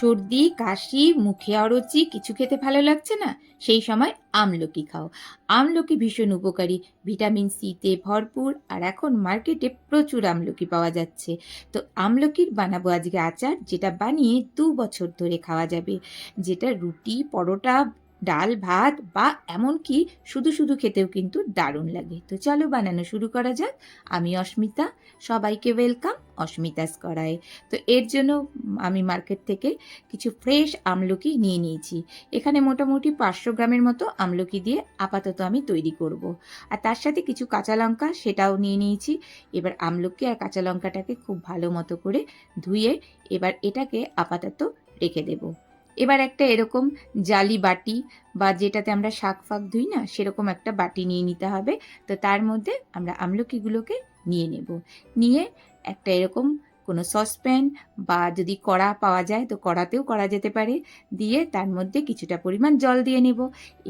সর্দি, কাশি, মুখে অরুচি, কিছু খেতে ভালো লাগছে না? সেই সময় আমলকি খাও। আমলকি ভীষণ উপকারী। ভিটামিন সিতে ভরপুর আর এখন মার্কেটে প্রচুর আমলকি পাওয়া যাচ্ছে। তো আমলকির বানাবো আজকে আচার, যেটা বানিয়ে দু বছর ধরে খাওয়া যাবে। যেটা রুটি, পরোটা ডাল, ভাত বা এমনকি শুধু শুধু খেতেও কিন্তু দারুণ লাগে। তো চলো বানানো শুরু করা যাক। আমি অস্মিতা, সবাইকে ওয়েলকাম অস্মিতাস করায় তো এর জন্য আমি মার্কেট থেকে কিছু ফ্রেশ আমলকি নিয়ে নিয়েছি। এখানে মোটামুটি পাঁচশো গ্রামের মতো আমলকি দিয়ে আপাতত আমি তৈরি করব। আর তার সাথে কিছু কাঁচা লঙ্কা সেটাও নিয়ে নিয়েছি। এবার আমলকি আর কাঁচা লঙ্কাটাকে খুব ভালো মতো করে ধুয়ে এবার এটাকে আপাতত রেখে দেবো। এবার একটা এরকম জালি বাটি বা যেটাতে আমরা শাক ফাক ধুই না, সেরকম একটা বাটি নিয়ে নিতে হবে। তো তার মধ্যে আমরা আমলকিগুলোকে নিয়ে নেব। নিয়ে একটা এরকম কোনো সসপ্যান বা যদি কড়া পাওয়া যায়, তো কড়াতেও করা যেতে পারে। দিয়ে তার মধ্যে কিছুটা পরিমাণ জল দিয়ে নেব।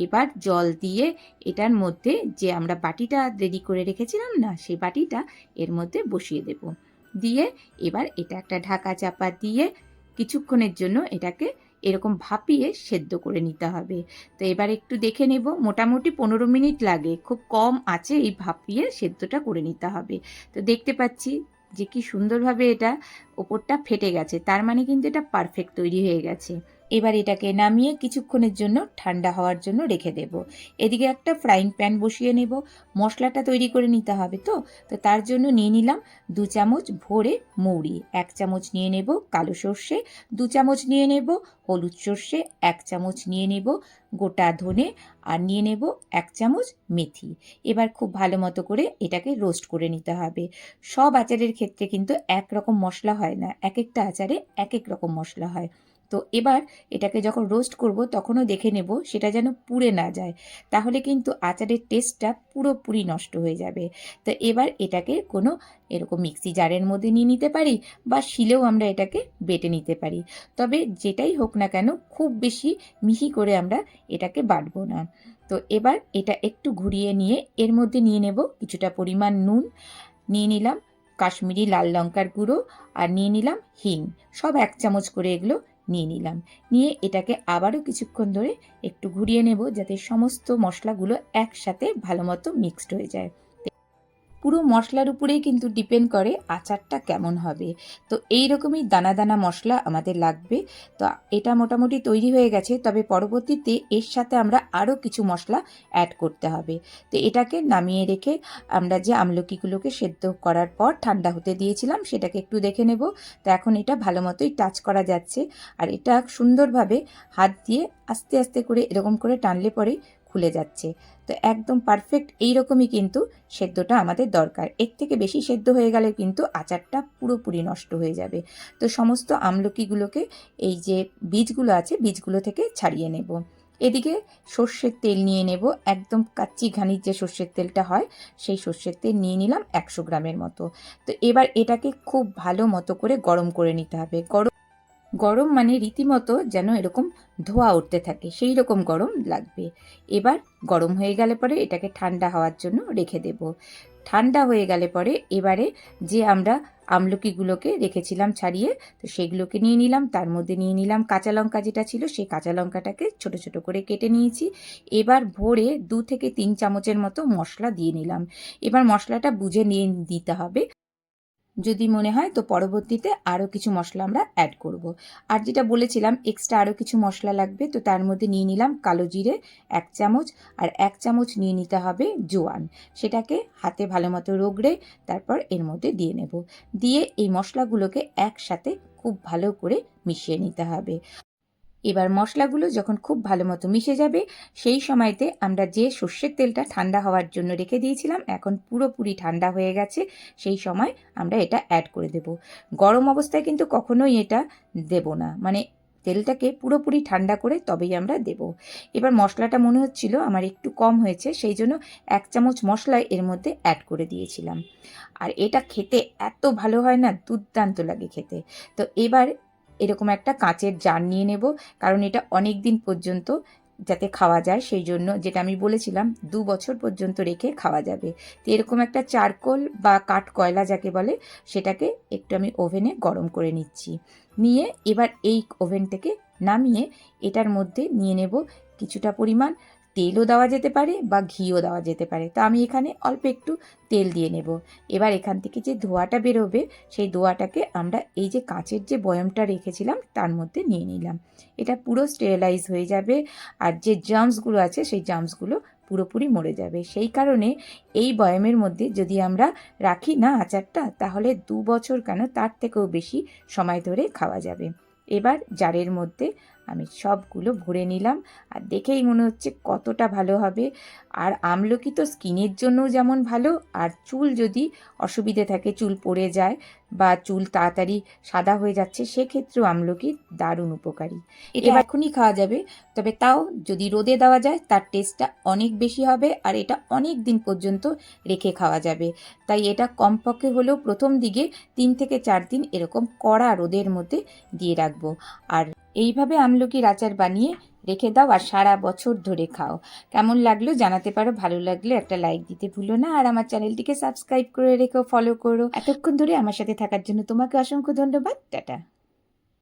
এবার জল দিয়ে এটার মধ্যে যে আমরা বাটিটা রেডি করে রেখেছিলাম না, সেই বাটিটা এর মধ্যে বসিয়ে দেব। দিয়ে এবার এটা একটা ঢাকা চাপা দিয়ে কিছুক্ষণের জন্য এটাকে এরকম ভাপিয়ে সেদ্ধ করে নিতে হবে। তো এবার একটু দেখে নেব, মোটামুটি পনেরো মিনিট লাগে, খুব কম আছে এই ভাপিয়ে সেদ্ধটা করে নিতে হবে। তো দেখতে পাচ্ছি যে কি সুন্দরভাবে এটা ওপরটা ফেটে গেছে, তার মানে কিন্তু এটা পারফেক্ট তৈরি হয়ে গেছে। এবার এটাকে নামিয়ে কিছুক্ষণের জন্য ঠান্ডা হওয়ার জন্য রেখে দেব। এদিকে একটা ফ্রাইং প্যান বসিয়ে নেব। মশলাটা তৈরি করে নিতে হবে তো? তো তার জন্য নিয়ে নিলাম দু চামচ ভরে মৌরি, এক চামচ নিয়ে নেব কালো সর্ষে, দু চামচ নিয়ে নেব হলুদ সর্ষে, এক চামচ নিয়ে নেব গোটা ধনে আর নিয়ে নেব এক চামচ মেথি। এবার খুব ভালো মতো করে এটাকে রোস্ট করে নিতে হবে। সব আচারের ক্ষেত্রে কিন্তু একরকম মশলা হয় না এক একটা আচারে এক এক রকম মশলা হয়। তো এবার এটাকে যখন রোস্ট করব, তখনও দেখে নেব সেটা যেন পুড়ে না যায়। তাহলে কিন্তু আচারের টেস্টটা পুরোপুরি নষ্ট হয়ে যাবে। তো এবার এটাকে কোনো এরকম মিক্সি জারের মধ্যে নিয়ে নিতে পারি বা শিলেও আমরা এটাকে বেটে নিতে পারি। তবে যেটাই হোক না কেন, খুব বেশি মিহি করে আমরা এটাকে বাটবো না। তো এবার এটা একটু ঘুরিয়ে নিয়ে এর মধ্যে নিয়ে নেব কিছুটা পরিমাণ নুন, নিয়ে নিলাম কাশ্মীরি লাল লঙ্কার গুঁড়ো আর নিয়ে নিলাম হিং। সব এক চামচ করে এগুলো নিয়ে নিলাম। নিয়ে এটাকে আবারও কিছুক্ষণ ধরে একটু ঘুরিয়ে নেব যাতে সমস্ত মশলাগুলো একসাথে ভালো মতো মিক্সড হয়ে যায়। পুরো মশলার উপরেই কিন্তু ডিপেন্ড করে আচারটা কেমন হবে। তো এই রকমই দানা দানা মশলা আমাদের লাগবে। তো এটা মোটামুটি তৈরি হয়ে গেছে, তবে পরবর্তীতে এর সাথে আমরা আরও কিছু মশলা অ্যাড করতে হবে। তো এটাকে নামিয়ে রেখে আমরা যে আমলকিগুলোকে সেদ্ধ করার পর ঠান্ডা হতে দিয়েছিলাম সেটাকে একটু দেখে নেব। তো এখন এটা ভালো মতোই টাচ করা যাচ্ছে। আর এটা সুন্দরভাবে হাত দিয়ে আস্তে আস্তে করে এরকম করে টানলে পরেই খুলে যাচ্ছে। তো একদম পারফেক্ট এইরকমই কিন্তু সেদ্ধটা আমাদের দরকার। এর থেকে বেশি সেদ্ধ হয়ে গেলে কিন্তু আচারটা পুরোপুরি নষ্ট হয়ে যাবে। তো সমস্ত আমলকিগুলোকে এই যে বীজগুলো আছে, বীজগুলো থেকে ছাড়িয়ে নেব। এদিকে সর্ষের তেল নিয়ে নেব। একদম কাচ্চি ঘানির যে সর্ষের তেলটা হয়, সেই সর্ষের তেল নিয়ে নিলাম একশো গ্রামের মতো। তো এবার এটাকে খুব ভালো মতো করে গরম করে নিতে হবে। গরম গরম মানে রীতিমতো যেন এরকম ধোয়া উঠতে থাকে, সেই রকম গরম লাগবে। এবার গরম হয়ে গেলে পরে এটাকে ঠান্ডা হওয়ার জন্য রেখে দেব। ঠান্ডা হয়ে গেলে পরে এবারে যে আমরা আমলকিগুলোকে রেখেছিলাম ছাড়িয়ে, তো সেগুলোকে নিয়ে নিলাম, তার মধ্যে নিয়ে নিলাম কাঁচা লঙ্কা যেটা ছিল, সেই কাঁচা লঙ্কাটাকে ছোট ছোট করে কেটে নিয়েছি। এবার ভোরে দু থেকে তিন চামচের মতো মশলা দিয়ে নিলাম। এবার মশলাটা বুঝে নিয়ে দিতে হবে। যদি মনে হয়, তো পরবর্তীতে আরও কিছু মশলা আমরা অ্যাড করব। আর যেটা বলেছিলাম এক্সট্রা আরও কিছু মশলা লাগবে, তো তার মধ্যে নিয়ে নিলাম কালো জিরে, এক চামচ, আর এক চামচ নিয়ে নিতে হবে জোয়ান। সেটাকে হাতে ভালো মতো রোগড়ে তারপর এর মধ্যে দিয়ে নেব। দিয়ে এই মশলাগুলোকে একসাথে খুব ভালো করে মিশিয়ে নিতে হবে। এবার মশলাগুলো যখন খুব ভালো মতো মিশে যাবে, সেই সময়তে আমরা যে সর্ষের তেলটা ঠান্ডা হওয়ার জন্য রেখে দিয়েছিলাম, এখন পুরোপুরি ঠান্ডা হয়ে গেছে, সেই সময় আমরা এটা অ্যাড করে দেব। গরম অবস্থায় কিন্তু কখনোই এটা দেব না মানে তেলটাকে পুরোপুরি ঠান্ডা করে তবেই আমরা দেব। এবার মশলাটা মনে হচ্ছিল আমার একটু কম হয়েছে, সেই জন্য এক চামচ মশলা এর মধ্যে অ্যাড করে দিয়েছিলাম। আর এটা খেতে এত ভালো হয় না, দুর্দান্ত লাগে খেতে। তো এবার এরকম একটা কাঁচের জার নিয়ে নেব, কারণ এটা অনেক দিন পর্যন্ত যাতে খাওয়া যায়, সেই জন্য যেটা আমি বলেছিলাম, দু বছর পর্যন্ত রেখে খাওয়া যাবে। তো এরকম একটা চারকোল বা কাঠ কয়লা যাকে বলে, সেটাকে একটু আমি ওভেনে গরম করে নিচ্ছি। নিয়ে এবার এই ওভেন থেকে নামিয়ে এটার মধ্যে নিয়ে নেব কিছুটা পরিমাণ তেলও দেওয়া যেতে পারে বা ঘিও দেওয়া যেতে পারে। তো আমি এখানে অল্প একটু তেল দিয়ে নেব। এবার এখান থেকে যে ধোঁয়াটা বেরোবে, সেই ধোঁয়াটাকে আমরা এই যে কাঁচের যে বয়মটা রেখেছিলাম, তার মধ্যে নিয়ে নিলাম। এটা পুরো স্টেরিলাইজ হয়ে যাবে আর যে জার্মসগুলো আছে, সেই জার্মসগুলো পুরোপুরি মরে যাবে। সেই কারণে এই বয়মের মধ্যে যদি আমরা রাখি না আচারটা, তাহলে দু বছর কেন তার থেকেও বেশি সময় ধরে খাওয়া যাবে। এবার জারের মধ্যে আমি সবগুলো ভরে নিলাম আর দেখেই মনে হচ্ছে কতটা ভালো হবে। আর আমলকি তো স্কিনের জন্যও যেমন ভালো আর চুল যদি অসুবিধে থাকে চুল পড়ে যায় বা চুল তাড়াতাড়ি সাদা হয়ে যাচ্ছে সেক্ষেত্রেও আমলকি দারুণ উপকারী। এটা এখনই খাওয়া যাবে তবে তাও যদি রোদে দেওয়া যায় তার টেস্টটা অনেক বেশি হবে আর এটা অনেক দিন পর্যন্ত রেখে খাওয়া যাবে। তাই এটা কমপক্ষে হলেও প্রথম দিকে তিন থেকে চার দিন এরকম কড়া রোদের মধ্যে দিয়ে রাখব। আর এইভাবে আমলকির আচার বানিয়ে রেখে দাও আর সারা বছর ধরে খাও। কেমন লাগল জানাতে পারো, ভালো লাগলে একটা লাইক দিতে ভুলো না। আর আমার চ্যানেলটিকে সাবস্ক্রাইব করে রেখো ফলো করো। এতক্ষণ ধরে আমার সাথে থাকার জন্য তোমাকে অসংখ্য ধন্যবাদ। টাটা।